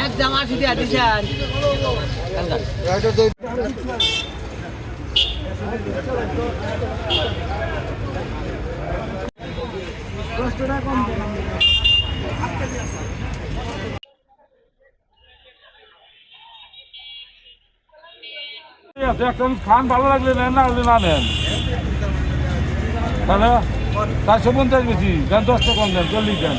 একদম আশি দিয়া দিছেন এখন খান ভালো লাগলে নেন, না হলে না নেন। তাহলে চারশো পঞ্চাশ বেশি, দেন দশটা কম দেন, চল্লিশ দেন।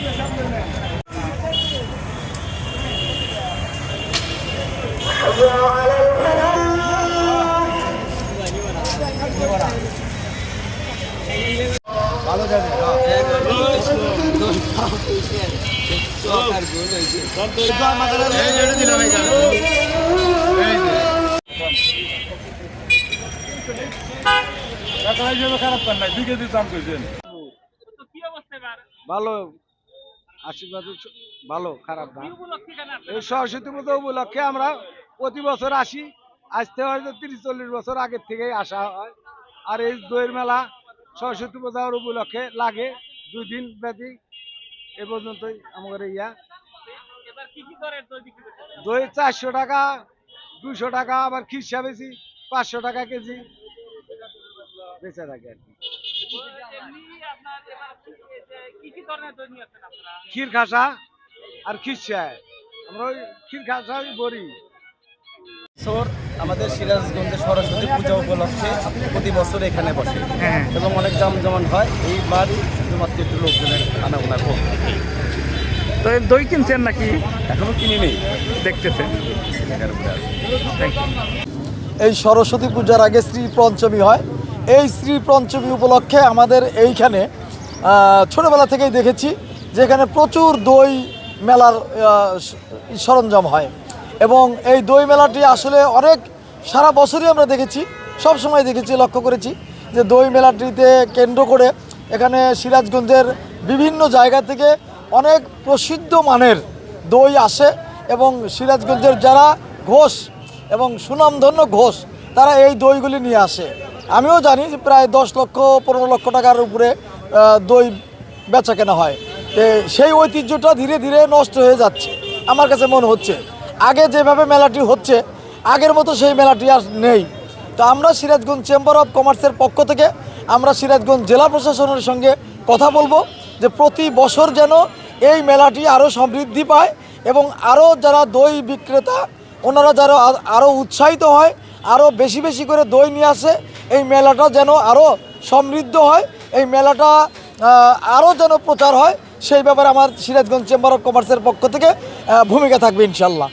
খারাপ ভালো, আশীর্বাদ ভালো, খারাপ না। এই সরস্বতী পুজো উপলক্ষে আমরা প্রতি বছর আসি, আসতে হয়তো তিরিশ, চল্লিশ বছর আগের থেকেই আসা হয়। আর এই দইয়ের মেলা সরস্বতী পূজার উপলক্ষে লাগে, দুই দিন ব্যাপী, এ পর্যন্তই আমাদের ইয়া। দই চারশো টাকা, দুশো টাকা, আবার খিরসা বেশি, পাঁচশো টাকা কেজি। বেচা থাকে আর কি। ক্ষীর খাসা আর খিরসা আমরা ওই ক্ষীর খাসাই বড়ি বছর আমাদের সিরাজগঞ্জে সরস্বতী পূজা উপলক্ষে প্রতি বছর এখানে বসে। এবং অনেক জাম জমান হয় এইবার শুধুমাত্র একটু লোকজনের আনাগোনা কম। তো এই দই কিনছেন নাকি? এখনও কিনি নেই। দেখতেছেন। এই সরস্বতী পূজার আগে শ্রী পঞ্চমী হয়। এই শ্রী পঞ্চমী উপলক্ষে আমাদের এইখানে ছোটবেলা থেকেই দেখেছি যেখানে প্রচুর দই মেলার সরঞ্জাম হয়। এবং এই দই মেলাটি আসলে অনেক, সারা বছরই আমরা দেখেছি সব সময় দেখেছি, লক্ষ্য করেছি যে দই মেলাটিতে কেন্দ্র করে এখানে সিরাজগঞ্জের বিভিন্ন জায়গা থেকে অনেক প্রসিদ্ধ মানের দই আসে এবং সিরাজগঞ্জের যারা ঘোষ এবং সুনামধন্য ঘোষ, তারা এই দইগুলি নিয়ে আসে। আমিও জানি যে প্রায় দশ লক্ষ, পনেরো লক্ষ টাকার উপরে দই বেচা কেনা হয়। সেই ঐতিহ্যটা ধীরে ধীরে নষ্ট হয়ে যাচ্ছে, আমার কাছে মনে হচ্ছে। আগে যেভাবে মেলাটি হচ্ছে, আগের মতো সেই মেলাটি আর নেই। তো আমরা সিরাজগঞ্জ চেম্বার অফ কমার্সের পক্ষ থেকে আমরা সিরাজগঞ্জ জেলা প্রশাসনের সঙ্গে কথা বলব যে প্রতি বছর যেন এই মেলাটি আরও সমৃদ্ধি পায় এবং আরও যারা দই বিক্রেতা, ওনারা যারা আরও উৎসাহিত হয় আরও বেশি বেশি করে দই নিয়ে আসে এই মেলাটা যেন আরও সমৃদ্ধ হয়, এই মেলাটা আরও যেন প্রচার হয়, সেই ব্যাপারে আমার সিরাজগঞ্জ চেম্বার অফ কমার্সের পক্ষ থেকে ভূমিকা থাকবে ইনশাল্লাহ